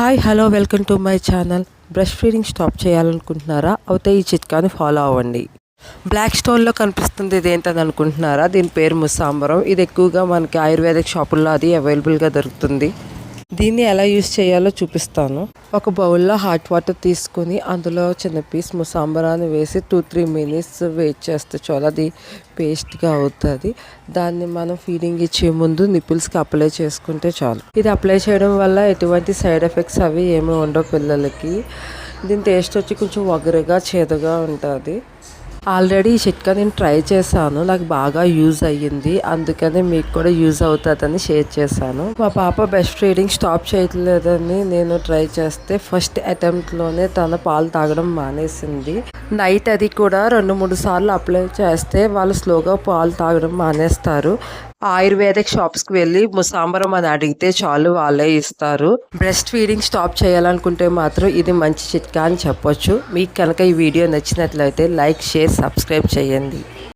Hi hello welcome to my channel breast feeding stop చేయాలనుకుంటున్నారా? అయితే ఈ చిట్కాని ఫాలో అవ్వండి. బ్లాక్ స్టోన్లో కనిపిస్తుంది ఇది ఏంటని అనుకుంటున్నారా? దీని పేరు ముసాంబరం ఇది ఎక్కువగా మనకి ఆయుర్వేదిక్ షాపుల్లో అది అవైలబుల్గా దొరుకుతుంది. దీన్ని ఎలా యూస్ చేయాలో చూపిస్తాను. ఒక బౌల్లో హాట్ వాటర్ తీసుకుని అందులో చిన్న పీస్ ముసాంబరాన్ని వేసి టూ త్రీ మినిట్స్ వెయిట్ చేస్తే చాలు. అది పేస్ట్గా అవుతుంది. దాన్ని మనం ఫీడింగ్ ఇచ్చే ముందు నిపుల్స్కి అప్లై చేసుకుంటే చాలు. ఇది అప్లై చేయడం వల్ల ఎటువంటి సైడ్ ఎఫెక్ట్స్ అవి ఏమి ఉండవు పిల్లలకి. దీని టేస్ట్ వచ్చి కొంచెం వగరగా చేదుగా ఉంటుంది. ఆల్రెడీ ఈ చిట్కా నేను ట్రై చేశాను. నాకు బాగా యూజ్ అయ్యింది. అందుకనే మీకు కూడా యూజ్ అవుతుందని షేర్ చేశాను. మా పాప బెస్ట్ రీడింగ్ స్టాప్ చేయట్లేదని నేను ట్రై చేస్తే ఫస్ట్ అటెంప్ట్లోనే తన పాలు తాగడం మానేసింది. నైట్ అది కూడా రెండు మూడు సార్లు అప్లై చేస్తే వాళ్ళు స్లోగా పాలు తాగడం మానేస్తారు. ఆయుర్వేదిక్ షాప్స్కి వెళ్ళి ముసాంబరం అని అడిగితే చాలు వాళ్ళే ఇస్తారు. బ్రెస్ట్ ఫీడింగ్ స్టాప్ చేయాలనుకుంటే మాత్రం ఇది మంచి చిట్కా అని చెప్పొచ్చు. మీకు కనుక ఈ వీడియో నచ్చినట్లయితే లైక్ షేర్ సబ్స్క్రైబ్ చేయండి.